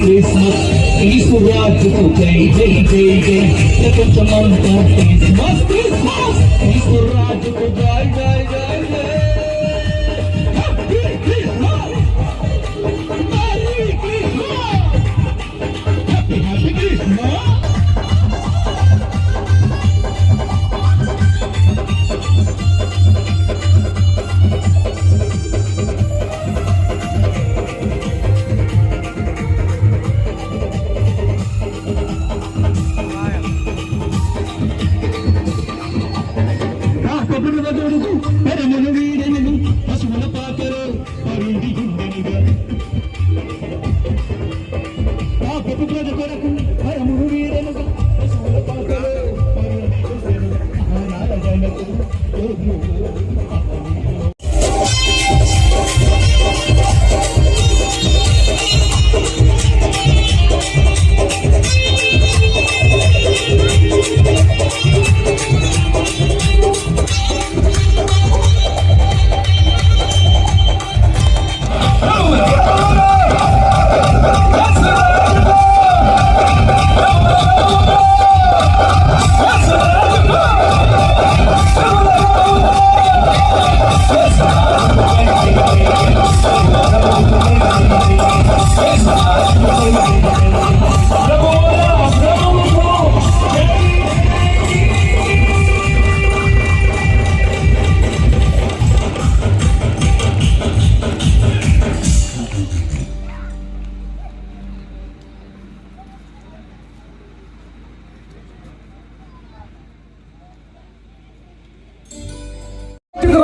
Christmas. Peace will rise to the day, day, day, day. Let the Christmas.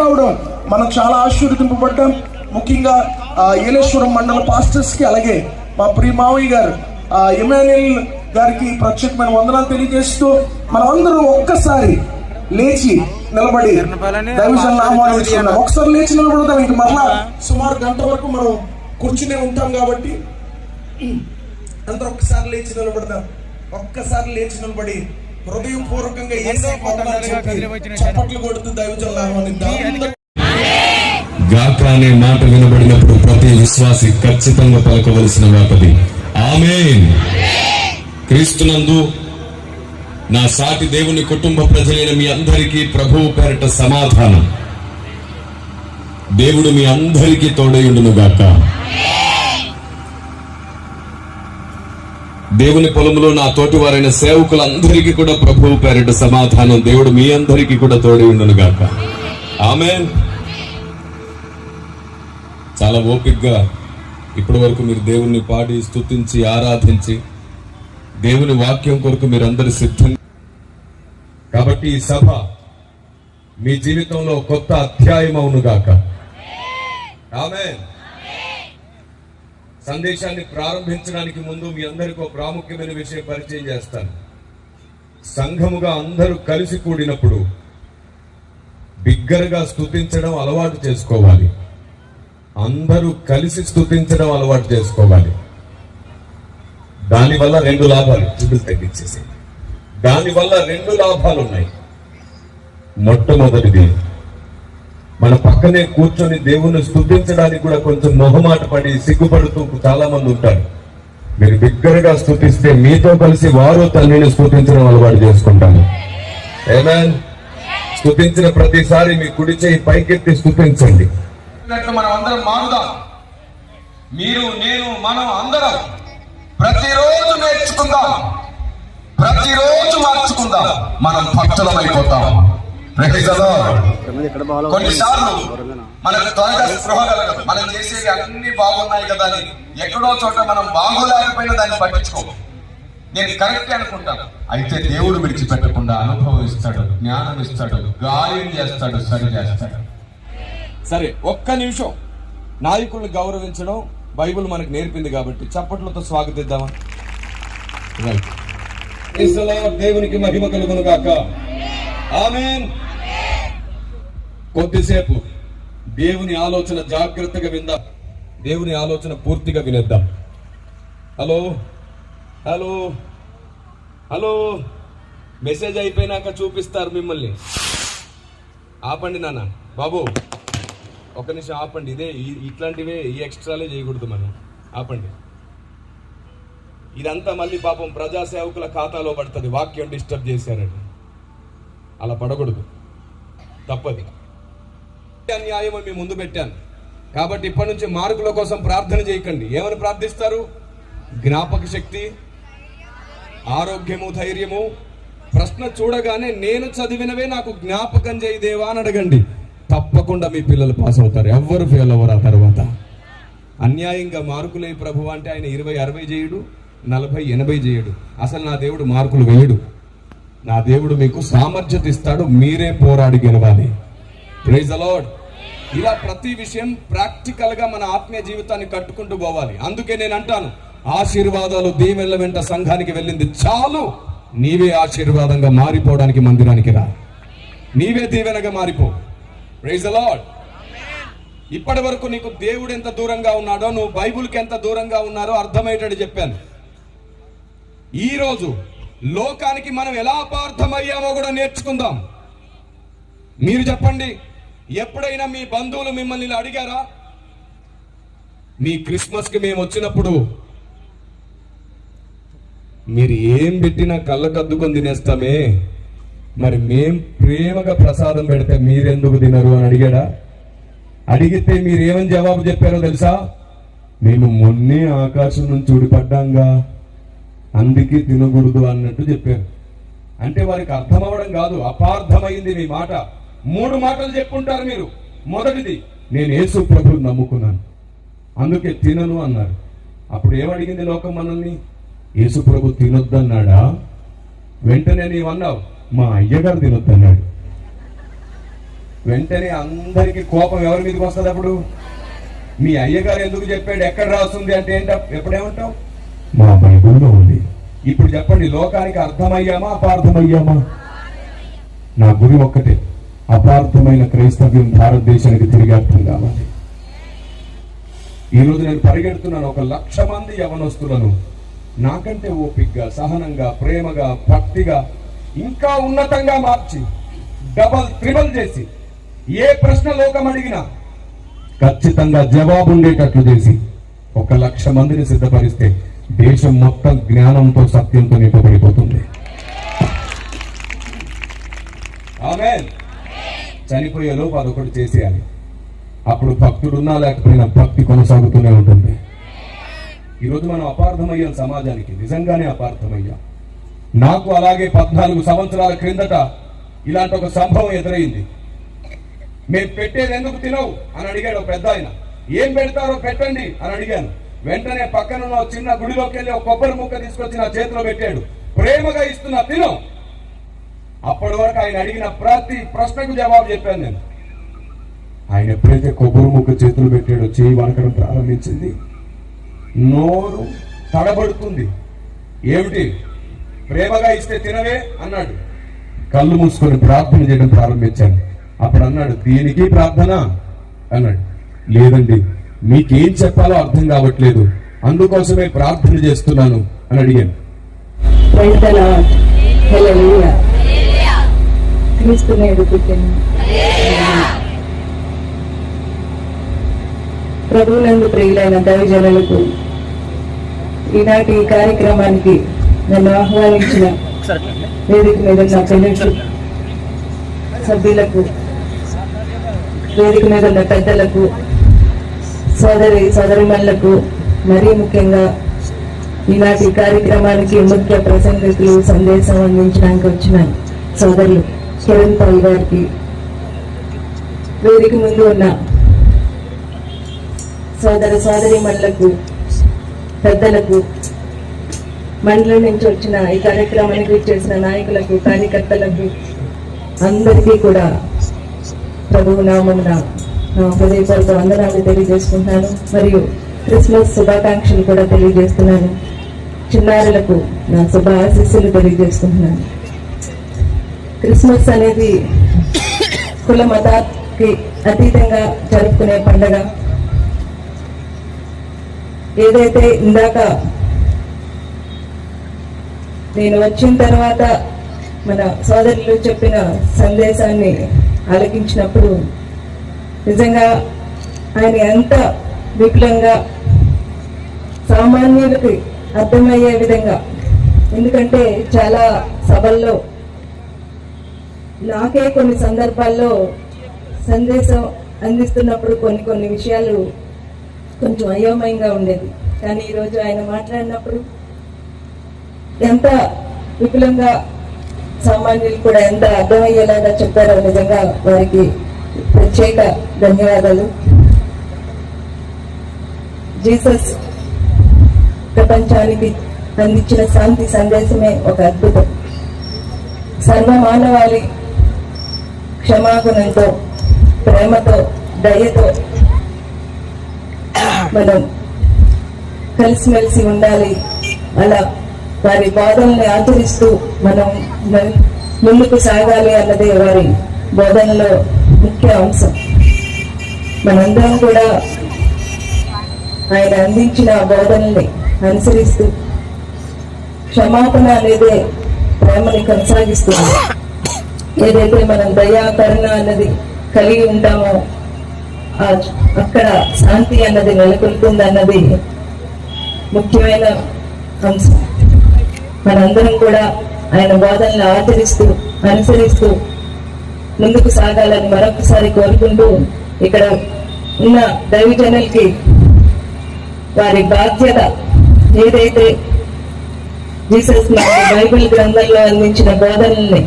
రావడం. మనం చాలా ఆశీర్వదింపబడ్డాం ముఖ్యంగా ఆ, ఏలేశ్వరం మండల పాస్టర్స్కి అలాగే మా ప్రియ మావయ్య గారు ఆ, ఇమాన్యుయల్ గారికి ప్రత్యేకమైన వందనాలు తెలియజేస్తూ మనం అందరూ ఒక్కసారి లేచి నిలబడి దైవజన్ ఒకసారి లేచి నిలబడదాం. ఇంక మరలా సుమారు గంట వరకు మనం కూర్చునే ఉంటాం కాబట్టి. అందరూ ఒక్కసారి లేచి నిలబడదాం. ఒక్కసారి లేచి నిలబడి హృదయపూర్వకంగా చప్పట్లు కొడుతూ గాక అనే మాట వినబడినప్పుడు ప్రతి విశ్వాసి ఖచ్చితంగా పలకవలసిన వాపది ఆమేన్. క్రీస్తునందు నా సాటి దేవుని కుటుంబ ప్రజలైన మీ అందరికీ ప్రభువు పేరట సమాధానం. దేవుడు మీ అందరికీ తోడయుండును గాక దేవుని పొలంలో నా తోటి వారైన సేవకులందరికీ కూడా ప్రభువు పేరట సమాధానం. దేవుడు మీ అందరికీ కూడా తోడయుండును గాక. ఆమె చాలా ఓపిక్గా ఇప్పటి వరకు మీరు దేవుణ్ణి పాడి స్తుతించి ఆరాధించి దేవుని వాక్యం కొరకు మీరందరూ సిద్ధం. కాబట్టి ఈ సభ మీ జీవితంలో కొత్త అధ్యాయం అవునుగాక ఆమె సందేశాన్ని ప్రారంభించడానికి ముందు మీ అందరికీ ఒక ప్రాముఖ్యమైన విషయం పరిచయం చేస్తాను. సంఘముగా అందరూ కలిసి కూడినప్పుడు బిగ్గరగా స్థుతించడం అలవాటు చేసుకోవాలి. అందరూ కలిసి స్థుతించడం అలవాటు చేసుకోవాలి. దానివల్ల రెండు లాభాలు చూపులు తగ్గించేసి దానివల్ల రెండు లాభాలు ఉన్నాయి మొట్టమొదటిది మన పక్కనే కూర్చొని దేవుణ్ణి స్థుతించడానికి కూడా కొంచెం మొహమాట పడి సిగ్గుపడుతూ చాలా మంది ఉంటారు. మీరు బిగ్గరగా స్థుతిస్తే మీతో కలిసి వారు తల్లిని స్థుతించడం అలవాటు చేసుకుంటాను ఏమే స్థుతించిన ప్రతిసారి మీ కుడి చేయి పైకెత్తి స్థుతించండి. మనం అందరం మారుదాం. మీరు నేను మనం అందరం ప్రతిరోజు నేర్చుకుందాం. ప్రతిరోజు మార్చుకుందాం. మనం భక్తులం కొన్నిసార్లు మనకు త్వరగా స్పృహ కలగదు. మనం చేసేది అన్ని బాగున్నాయి కదా అని. ఎక్కడో చోట మనం బాగోలేకపోయినా దాన్ని పట్టించుకో నేను కరెక్ట్ అనుకుంటాను. అయితే దేవుడు విడిచిపెట్టకుండా అనుభవం ఇస్తాడు జ్ఞానం ఇస్తాడు గాయం చేస్తాడు సరి చేస్తాడు. సరే ఒక్క నిమిషం. నాయకుల్ని గౌరవించడం బైబిల్ మనకు నేర్పింది కాబట్టి చప్పట్లతో స్వాగతిద్దామా? రైట్ దేవునికి మహిమ కలుగును గాక. ఆమేన్ కొద్దిసేపు దేవుని ఆలోచన జాగ్రత్తగా విందాం. దేవుని ఆలోచన పూర్తిగా వినేద్దాం. హలో? హలో? హలో? మెసేజ్ అయిపోయినాక చూపిస్తారు మిమ్మల్ని. ఆపండి నాన్న. బాబు ఒక నిమిషం ఆపండి. ఇదే ఇట్లాంటివే ఈ ఎక్స్ట్రాలే చేయకూడదు మనం. ఆపండి. ఇదంతా మళ్ళీ పాపం ప్రజాసేవకుల ఖాతాలో పడుతుంది. వాక్యం డిస్టర్బ్ చేశారని అలా పడకూడదు. తప్పది. అన్యాయం మీ ముందు పెట్టాను. కాబట్టి ఇప్పటి నుంచి మార్కుల కోసం ప్రార్థన చేయకండి. ఏమని ప్రార్థిస్తారు? జ్ఞాపక శక్తి ఆరోగ్యము ధైర్యము. ప్రశ్న చూడగానే నేను చదివినవే నాకు జ్ఞాపకం చేయి దేవా అని అడగండి. తప్పకుండా మీ పిల్లలు పాస్ అవుతారు. ఎవ్వరు ఫెయిల్ అవ్వరు ఆ తర్వాత. అన్యాయంగా మార్కులే ప్రభు అంటే ఆయన ఇరవై అరవై చేయడు నలభై ఎనభై చేయడు. అసలు నా దేవుడు మార్కులు వేయడు. నా దేవుడు మీకు సామర్థ్యత ఇస్తాడు. మీరే పోరాడి గెలవాలి. ప్రైజ్ అలాడ్ ఇలా ప్రతి విషయం ప్రాక్టికల్గా మన ఆత్మీయ జీవితాన్ని కట్టుకుంటూ పోవాలి. అందుకే నేను అంటాను ఆశీర్వాదాలు దీవెళ్ళ వెంట సంఘానికి వెళ్ళింది చాలు. నీవే ఆశీర్వాదంగా మారిపోవడానికి మందిరానికి రా. నీవే దీవెనగా మారిపో. ప్రైజ్ అలాడ్ ఇప్పటి వరకు నీకు దేవుడు ఎంత దూరంగా ఉన్నాడో నువ్వు బైబుల్కి ఎంత దూరంగా ఉన్నారో అర్థమయ్యేటట్టు చెప్పాను. ఈరోజు లోకానికి మనం ఎలా అపార్థమయ్యామో కూడా నేర్చుకుందాం. మీరు చెప్పండి ఎప్పుడైనా మీ బంధువులు మిమ్మల్ని అడిగారా? మీ క్రిస్మస్కి మేము వచ్చినప్పుడు మీరు ఏం పెట్టినా కళ్ళకద్దుకొని తినేస్తామే. మరి మేం ప్రేమగా ప్రసాదం పెడితే మీరెందుకు తినరు అని అడిగాడా? అడిగితే మీరు ఏమని జవాబు చెప్పారో తెలుసా? మేము మొన్నే ఆకాశం నుంచి ఊడిపడ్డాంగా అందుకే తినకూడదు అన్నట్టు చెప్పారు. అంటే వారికి అర్థం అవ్వడం కాదు అపార్థమైంది మీ మాట. మూడు మాటలు చెప్పుంటారు మీరు. మొదటిది నేను యేసు ప్రభుని నమ్ముకున్నాను. అందుకే తినను అన్నారు. అప్పుడు ఏమడిగింది లోకం మనల్ని? యేసు ప్రభు తినొద్దన్నాడా? వెంటనే నీవన్నావు మా అయ్యగారు తినొద్దన్నాడు. వెంటనే అందరికి కోపం ఎవరి మీదకి వస్తుంది అప్పుడు? మీ అయ్యగారు ఎందుకు చెప్పాడు ఎక్కడ రాస్తుంది అంటే ఏంట ఎప్పుడేమంటావు? మా బైబుల్లో ఉంది. ఇప్పుడు చెప్పండి లోకానికి అర్థమయ్యామా అపార్థమయ్యామా? నా గురి ఒక్కటే. అపార్థమైన క్రైస్తవ్యం భారతదేశానికి తిరిగి అర్థం కావాలి. ఈరోజు నేను పరిగెడుతున్నాను ఒక లక్ష మంది యవనస్తులను. నాకంటే ఓపిగ్గా సహనంగా ప్రేమగా భక్తిగా ఇంకా ఉన్నతంగా మార్చి డబల్ త్రిబల్ చేసి ఏ ప్రశ్న లోకం అడిగినా ఖచ్చితంగా జవాబు ఉండేటట్లు చేసి ఒక లక్ష మందిని సిద్ధపరిస్తే దేశం మొత్తం జ్ఞానంతో సత్యంతో నింపబడిపోతుంది. ఆమె చనిపోయే లోపు అదొకటి చేసేయాలి. అప్పుడు భక్తుడున్నా లేకపోయినా భక్తి కొనసాగుతూనే ఉంటుంది. ఈరోజు మనం అపార్థమయ్యాం సమాజానికి. నిజంగానే అపార్థమయ్యాం. నాకు అలాగే పద్నాలుగు సంవత్సరాల క్రిందట ఇలాంటి ఒక సంభవం ఎదురైంది. మేము పెట్టేది ఎందుకు తినవు? అని అడిగాడు ఒక పెద్ద ఆయన. ఏం పెడతారో పెట్టండి అని అడిగాను. వెంటనే పక్కన ఉన్న చిన్న గుడిలోకి వెళ్ళి ఒక కొబ్బరి ముక్క తీసుకొచ్చి నా చేతిలో పెట్టాడు. ప్రేమగా ఇస్తున్నా తిను. అప్పటి వరకు ఆయన అడిగిన ప్రతి ప్రశ్నకు జవాబు చెప్పాను నేను. ఆయన ఎప్పుడైతే కొబ్బరి ముక్క చేతులు పెట్టాడో చేయి వణకడం ప్రారంభించింది. నోరు తడబడుతుంది. ఏమిటి? ప్రేమగా ఇస్తే తినవే అన్నాడు. కళ్ళు మూసుకొని ప్రార్థన చేయడం ప్రారంభించాను. అప్పుడు అన్నాడు దీనికి ప్రార్థన? అన్నాడు. లేదండి మీకేం చెప్పాలో అర్థం కావట్లేదు. అందుకోసమే ప్రార్థన చేస్తున్నాను అని అడిగాను. క్రీస్తునే the ప్రభువులందు ప్రియులైన దైవజనులకు ఈనాటి ఈ కార్యక్రమానికి నన్ను ఆహ్వానించిన వేదిక మీద ఉన్న ఫెలోషిప్ సభ్యులకు వేదిక మీద ఉన్న పెద్దలకు సోదరి సోదరిమల్లకు మరీ ముఖ్యంగా ఈనాటి కార్యక్రమానికి ముఖ్య ప్రసంగికులు సందేశం అందించడానికి వచ్చిన సోదరులు. కిరణ్ పాల్ గారికి వేదిక ముందు ఉన్న సోదర సోదరి పెద్దలకు మండలం నుంచి వచ్చిన ఈ కార్యక్రమానికి చేసిన నాయకులకు కార్యకర్తలకు అందరికీ కూడా ప్రభువు నామమున నా హృదయపూర్వక వందనాలు తెలియజేసుకుంటున్నాను మరియు క్రిస్మస్ శుభాకాంక్షలు కూడా తెలియజేస్తున్నాను చిన్నారులకు నా శుభ ఆశీస్సులు తెలియజేసుకుంటున్నాను క్రిస్మస్ అనేది కుల మతానికి అతీతంగా జరుపుకునే పండగ. ఏదైతే ఇందాక నేను వచ్చిన తర్వాత మన సోదరులు చెప్పిన సందేశాన్ని ఆలకించినప్పుడు నిజంగా ఆయన ఎంత విపులంగా సామాన్యులకి అర్థమయ్యే విధంగా. ఎందుకంటే చాలా సభల్లో నాకే కొన్ని సందర్భాల్లో సందేశం అందిస్తున్నప్పుడు కొన్ని కొన్ని విషయాలు కొంచెం అయోమయంగా ఉండేది. కానీ ఈరోజు ఆయన మాట్లాడినప్పుడు ఎంత విపులంగా సామాన్యులు కూడా ఎంత అర్థమయ్యేలాగా చెప్పారో నిజంగా వారికి ప్రత్యేక ధన్యవాదాలు. జీసస్ ప్రపంచానికి అందించిన శాంతి సందేశమే ఒక అద్భుతం. సర్వ మానవాళి క్షమాగుణంతో ప్రేమతో దయతో మనం కలిసిమెలిసి ఉండాలి అలా వారి బోధనల్ని ఆచరిస్తూ మనం ముందుకు సాగాలి అన్నదే వారి బోధనలో ముఖ్య అంశం. మనందరం కూడా ఆయన అందించిన బోధనల్ని అనుసరిస్తూ క్షమాపణ అనేదే ప్రేమని కొనసాగిస్తుంది ఏదైతే మనం దయా కరుణ అన్నది కలిగి ఉంటామో ఆ అక్కడ శాంతి అన్నది నెలకొల్పుతుంది అన్నది ముఖ్యమైన అంశం. మనందరం కూడా ఆయన బోధనలు ఆచరిస్తూ అనుసరిస్తూ ముందుకు సాగాలని మరొకసారి కోరుకుంటూ ఇక్కడ ఉన్న దైవజనులకి వారి బాధ్యత ఏదైతే జీసస్ బైబిల్ గ్రంథంలో అందించిన బోధనల్ని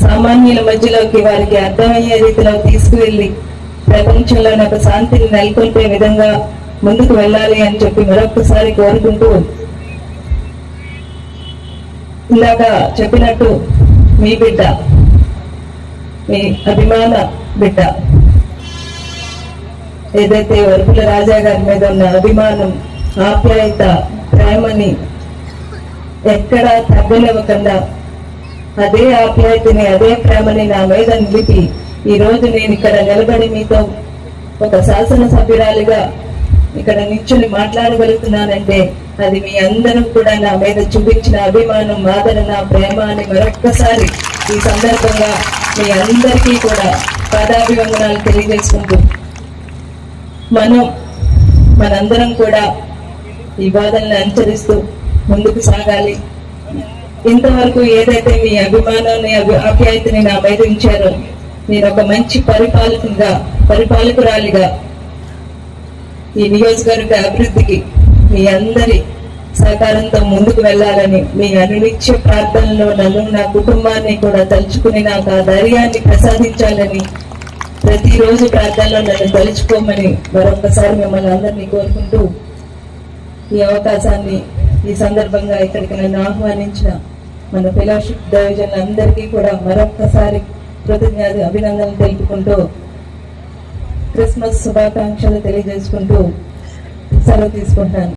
సామాన్యుల మధ్యలోకి వారికి అర్థమయ్యే రీతిలో తీసుకువెళ్ళి ప్రపంచంలో ఒక శాంతిని నెలకొల్పే విధంగా ముందుకు వెళ్ళాలి అని చెప్పి మరొకసారి కోరుకుంటూ ఇందాక చెప్పినట్టు మీ బిడ్డ మీ అభిమాన బిడ్డ ఏదైతే వరపుల రాజా గారి మీద ఉన్న అభిమానం ఆప్యాయత ప్రేమని ఎక్కడా తగ్గలేవకుండా అదే ఆప్యాయతని అదే ప్రేమని నా మీద నిలిపి ఈ రోజు నేను ఇక్కడ నిలబడి మీతో ఒక శాసనసభ్యురాలిగా ఇక్కడ నిల్చుని మాట్లాడగలుగుతున్నానంటే అది మీ అందరం కూడా నా మీద చూపించిన అభిమానం ఆదరణ ప్రేమ అని మరొక్కసారి ఈ సందర్భంగా మీ అందరికీ కూడా పాదాభివందనాలు తెలియజేసుకుంటూ మనం మనందరం కూడా ఈ బాధల్ని అనుసరిస్తూ ముందుకు సాగాలి. ఇంతవరకు ఏదైతే మీ అభిమానాన్ని అభి- ఆప్యాయతని నా మీద ఉంచారో నేను ఒక మంచి పరిపాలకుగా పరిపాలకురాలిగా ఈ నియోజకవర్గ అభివృద్ధికి మీ అందరి సహకారంతో ముందుకు వెళ్ళాలని మీ అనునిత్య ప్రార్థనలో నన్ను నా కుటుంబాన్ని కూడా తలుచుకుని నాకు ఆ ధైర్యాన్ని ప్రసాదించాలని ప్రతిరోజు ప్రార్థనలో నన్ను తలుచుకోమని మరొకసారి మిమ్మల్ని అందరినీ కోరుకుంటూ ఈ అవకాశాన్ని ఈ సందర్భంగా ఇక్కడికి నన్ను ఆహ్వానించిన మన ఫెలోషిప్ అందరికీ కూడా మరొక్కసారి కృతజ్ఞత అభినందనలు తెలుపుకుంటూ క్రిస్మస్ శుభాకాంక్షలు తెలియజేసుకుంటూ సెలవు తీసుకుంటాను.